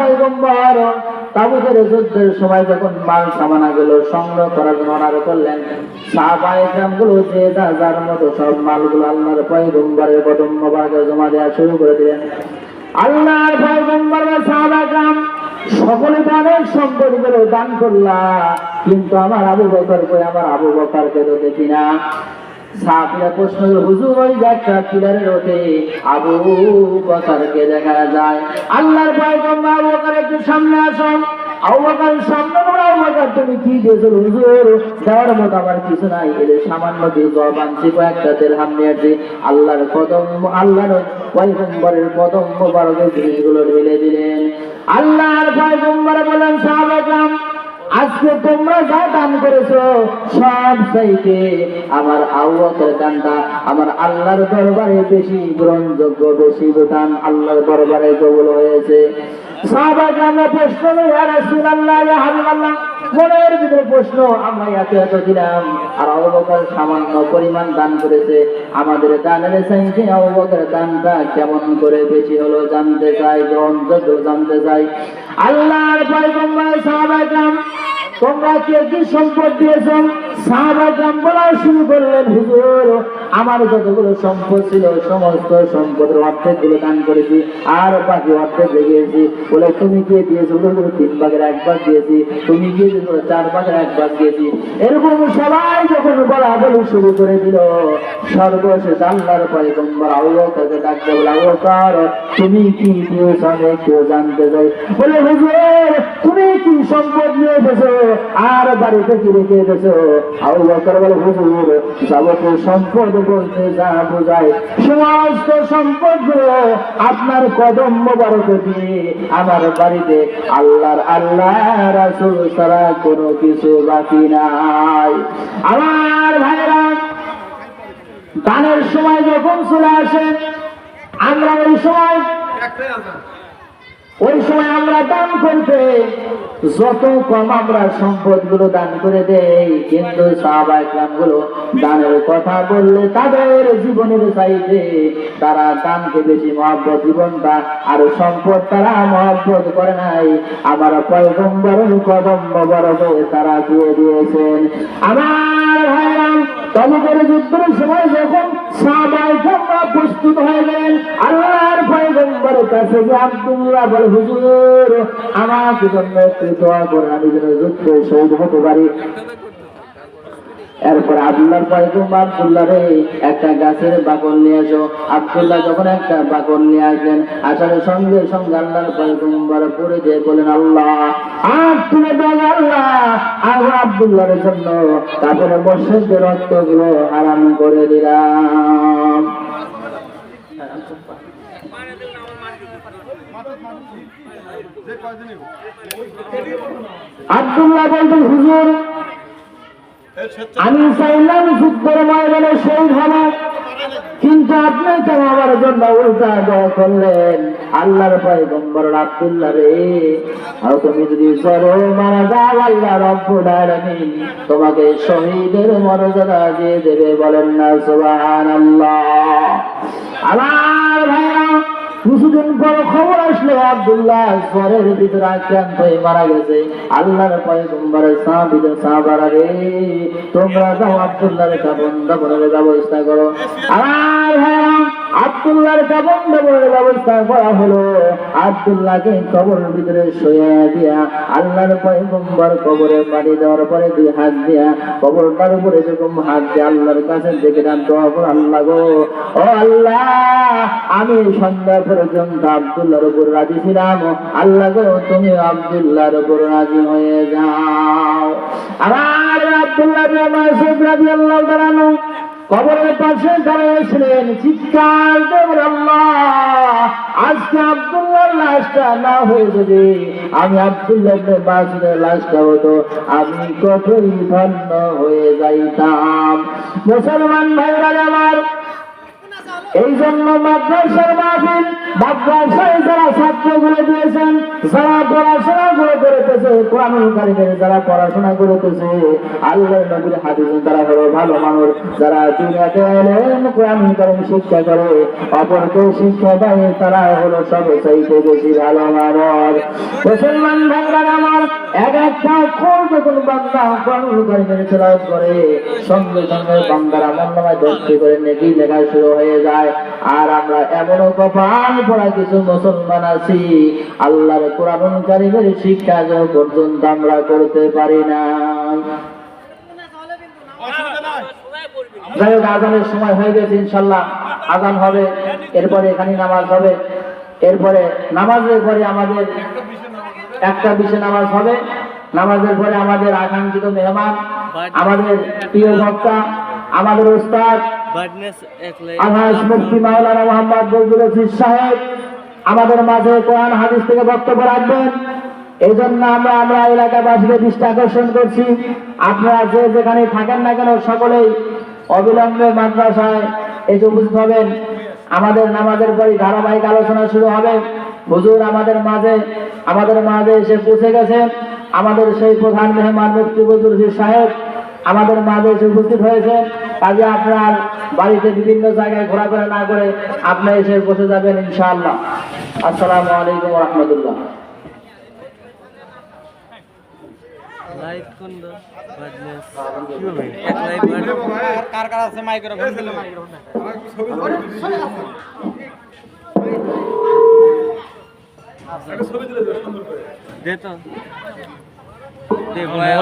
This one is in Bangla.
পয়গম্বর, তাবুদের যুদ্ধের সময় যখন মাল সামানা গেল সংগ্রহ করার জন্য অনার করলেন, সাহাবায়ে গুলো যে যা মতো সব মালগুলো আল্লাহর পয়গম্বরের কদম মোবারকে জমা দেওয়া শুরু করে দিলেন। আল্লাহর পয়গম্বর বা সাহাবায়ে সকলে তাদের সম্পদগুলো দান করলা, কিন্তু আমার আবু বকর আমার আবু বকরকে তো দেখি না। হুজুর ওই পিলারের ওঠে আবু দেখা যায়। আল্লাহর আবু একটু সামনে আসো আবু বকর সামনে আবু বকর, তুমি কি দিয়েছ হুজুর? দেওয়ার মতো আমার কিছু নাই এদের সামান্য তেল আল্লাহর কদম, আল্লাহর পয়গম্বরের কদম মোবারকের ঢেলে দিলেন। আল্লাহর পয়গম্বর বলেন সাহাবাগণ আজকে তোমরা যা দান করেছ, সব চাইতে আমার আউয়াতের দানটা, আমার আল্লাহর দরবারে বেশি গ্রহণযোগ্য, বেশি দান আল্লাহর দরবারে কবুল হয়েছে। প্রশ্ন ভিতরে প্রশ্ন, আমরা এত এত আর সামান্য পরিমাণ দান করেছে। আমাদের দানের অবকার দানটা কেমন করে বেশি হলো জানতে চাই, গ্রহণযোগ্য জানতে চাই। সাহাবাগণ তোমরা কে কি সম্পদ দিয়েছ সাহাবাগণ বলা শুরু করলেন হুজুর। আমার যতগুলো সম্পদ ছিল, সমস্ত সম্পদের অর্ধেকগুলো দান করেছি, আর বাকি অর্ধেক রেখেছি বলে, তুমি কে দিয়েছ হুজুর তিন ভাগের এক ভাগ দিয়েছি। তুমি কি দিয়েছ চার ভাগের এক ভাগ দিয়েছি। এরকম সবাই যখন বলা বলি শুরু করে দিল, সর্বশেষ আল্লাহর পয়গম্বর আউবকরকে ডাকতে বলে আউবকর তুমি কি দিয়েছ আমি একটু জানতে চাই। বলে, হুজুর, তুমি কি সম্পদ নিয়ে এসেছ? আর বাড়িতে কি রেখে এসেছ? আউবকর বলে, হুজুর, যাবতীয় সম্পদ বলতে যা বোঝায় সমস্ত সম্পদ আপনার কদম মোবারক দিয়ে আমার বাড়িতে আল্লাহর আল্লাহ রাসূল ছাড়া কোনো কিছু বাকি নাই। আমার ভাইরা দানের সময় যখন চলে আসে, আমরা ওই সময় ওই সময় আমরা দান করতে যত কম আমরা সম্পদগুলো দান করে দেই, কিন্তু দানের কথা বললে তাদের জীবনের চাইতে তারা দানকে বেশি মহব্বত জীবনটা আর সম্পদ তারা মহব্বত করে নাই। আমার পয়গম্বরের কদম বরফে তারা দিয়ে দিয়েছেন। আমার তবে করে যুদ্ধের সময় যখন সাহাবাহামরা প্রস্তুত কাছে আব্দুল্লাহ বলে, হুজুর আমার জন্য একটু দোয়া করে, আমি যেন যুদ্ধে শহীদ হতে পারি। এরপর আব্দুল্লাহর পয়গম্বর আব্দুল্লাহ রে, একটা গাছের বাকল নিয়ে আসো আব্দুল্লাহ যখন একটা বাকল নিয়ে আসলেন, আসার সঙ্গে সঙ্গে আল্লাহর পয়গম্বর পড়ে দিয়ে বলেন আল্লাহ আর তুমি বল, আল্লাহ জন্য তারপরে বর্ষের রক্তগুলো আরাম করে দিলাম। আব্দুল্লাহ বলতেন হুজুর, আমি চাইলাম যুদ্ধের ময়দানে শহীদ হব, কিন্তু আপনি কেন আমার জন্য উল্টা দোয়া করলেন। আল্লাহর পয়গম্বর আব্দুল্লাহ রে, আর তুমি যদি সরো মারা যাও, আল্লাহ রব্বুল তোমাকে শহীদের মর্যাদা দিয়ে দেবে বলেন না, সুবহানাল্লাহ। আমার ভাইরা কিছুদিন পর খবর আসলো, আব্দুল্লাহ স্বরের ভিতরে আক্রান্ত হয়ে মারা গেছে। আল্লাহর পয়গম্বরের সাহাবিদের সাহাবারা রে, তোমরা যাও আব্দুল্লাহর কাবন দাবনের ব্যবস্থা করো। আর আব্দুল্লাহর কাবন দাবনের ব্যবস্থা করা হলো। আব্দুল্লাহকে কবরের ভিতরে শুয়ে দিয়া আল্লাহর পয়গম্বর কবরে পানি দেওয়ার পরে দুই হাত দিয়া কবরটার উপরে যখন হাত দিয়ে আল্লাহর কাছে দেখে ডান দোয়া করে, আল্লাহ গো। ও আল্লাহ, আমি সন্ধ্যা পর্যন্ত আব্দুল্লাহর উপর রাজি ছিলাম। আল্লাহ গো তুমি আব্দুল্লাহর উপর রাজি হয়ে যাও। আমার আব্দুল্লাহ রাজি আল্লাহ দাঁড়ানো কবরের পাশে দাঁড়িয়েছিলেন চিৎকার দেব আল্লাহ, আজকে আব্দুল্লাহর লাশটা না হয়ে যদি আমি আব্দুল্লাহ মাসুদের লাশটা হতো, আমি কতই ধন্য হয়ে যাইতাম। মুসলমান ভাইরা আমার এই জন্য মাদ্রাসার মাহফিল, মাদ্রাসায় যারা ছাত্রগুলো দিয়েছেন, যারা যারা পড়াশোনা করতেছে, আল্লাহর নবীর হাদিস তারা হলো ভালো মানুষ, যারা দুনিয়াতে এলেন শিক্ষা করে, অপরকে শিক্ষা দেয়, তারা হলো সব চাইতে বেশি ভালো মানুষ। আমার তেলাওয়াত করে নেকি শুরু হয়ে যায়। আর আমরা শিক্ষা যে পর্যন্ত আমরা করতে পারি না। যাই হোক, আজানের সময় হয়ে গেছে ইনশাল্লাহ। আজান হবে, এরপরে এখানে নামাজ হবে। এরপরে নামাজের পরে আমাদের একটা বিশে নামাজ হবে। নামাজের পরে আমাদের আকাঙ্ক্ষিত মেহমান, আমাদের প্রিয় বক্তা, আমাদের উস্তাদ আলহাজ মুফতি মাওলানা মোহাম্মদ বজরুল সাহেব, আমাদের মাঝে কোরআন হাদিস থেকে বক্তব্য রাখবেন। এই জন্য আমরা আমরা এলাকাবাসীকে দৃষ্টি আকর্ষণ করছি। আপনারা যে যেখানে থাকেন না কেন, সকলেই অবিলম্বে মাদ্রাসায় এসে উপস্থিত হবেন। আমাদের নামাজের পরই ধারাবাহিক আলোচনা শুরু হবে। হুজুর আমাদের মাঝে আমাদের মাঝে এসে পৌঁছে গেছেন। আমাদের সেই প্রধান মেহমান রশিদ সাহেব আমাদের মাঝে এসে উপস্থিত হয়েছেন। কাজে আপনার বাড়িতে বিভিন্ন জায়গায় ঘোরাফেরা না করে আপনি এসে বসে যাবেন ইনশাআল্লাহ। আসসালামু আলাইকুম রহমতুল্লাহ। লাইট কোন দো বার্ডনেস কীভাবে একলাই বার্ড কার কার আছে মাইক্রোফোন দিলে মাইক্রোফোন দে তো দে বয়া